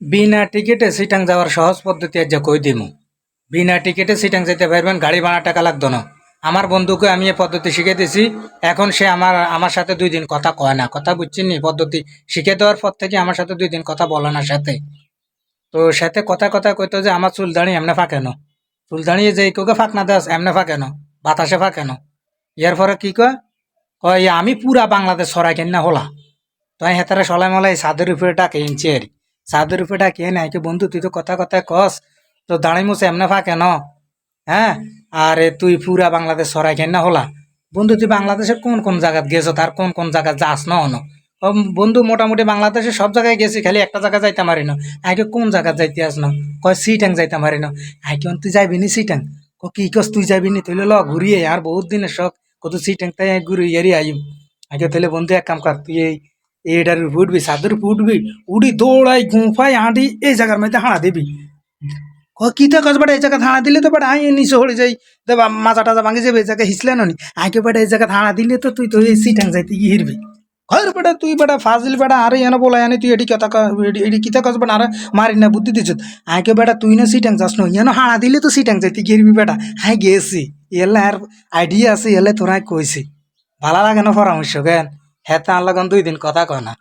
বিনা টিকিটে সিটাং যাওয়ার সহজ পদ্ধতি আজ কই দিমু। বিনা টিকিটে সিটাং যেতে পারবেন, গাড়ি ভাড়া টাকা লাগতো না। আমার বন্ধুকে আমি এ পদ্ধতি শিখে দিয়েছি এখন সে আমার আমার সাথে দুই দিন কথা কয় না। কথা বুঝছেন নি? পদ্ধতি শিখে দেওয়ার পর থেকে আমার সাথে দুই দিন কথা বলে না সাথে। তো সাথে কথা কথা কইতো যে, আমার চুল দাঁড়িয়ে এমনে ফাঁকে ন। চুল দাঁড়িয়ে যে কোকে ফাঁক না দাস এমনে ফাঁকে ন। বাতাসে ফাঁকে ন। ইয়ার পরে কি কয়? কয়, আমি পুরা বাংলাদেশ সরাই কেন না হলা? তো হেতারে সলাই মলাই সাদের উপরে টাকে ইঞ্চি আর সাদের উপরে টাকে নাই কি, বন্ধু, তুই তো কথা কথা কস তো দাঁড়াই মুছে এমনে ফাঁকে ন হ্যাঁ? আরে তুই পুরা বাংলাদেশ সরাই কেন না হলা? বন্ধু, তুই বাংলাদেশের কোন কোন জায়গাত গেছো, তার কোন কোন জায়গা যাস না অন? বন্ধু, মোটামুটি বাংলাদেশে সব জায়গায় গেছি, খালি একটা জায়গা যাইতে পারি না। আগে কোন জায়গা যাইতে আস না? কয় সিটাং যাইতে পারি না। আগে তুই যাইবি নি সিটাং? ক কি কস, তুই যাবি নি? তুই ল, ঘুরিয়ে, আর বহুত দিনের শখ, কত সিটাং তাই ঘুরি এরি আইম। আগে তাহলে বন্ধু, এক কাম কর, তুই এই উপর উঠবি সাদের উঠবি উড়ি দৌড়াই গুঁফাই হাঁটি এই জায়গার মধ্যে হাঁড়া দিবি ক কি তো কস বেটা এই জায়গা হাঁড়া দিলে তো বেটা আই নিচে হয়ে যাই দেবা মাজা টাজা ভাঙি যাবে এই জায়গায় হিসলে নি আগে বেটা এই জায়গা হাঁড়া দিলে তো তুই তো এই সিটাং যাইতে গিয়ে হিরবি ঘর বেটা তুই বেটা ফাজিল বেটা আরে এনে বলাই এনে তুই এটি কথা এটি- কিতা কস বেটা আরে মারি না বুদ্ধি দিছ আগে বেটা তুই না সিটাং যাস না এনে হাঁড়া দিলে তো সিটাং যাইতে হিরবি বেটা হাই গেছি এলে আর আইডিয়া আছে এলে তোরাই কইছি ভালো লাগে না পরামর্শ কেন হ্যাঁ লগন দুই দিন কথা কয় না।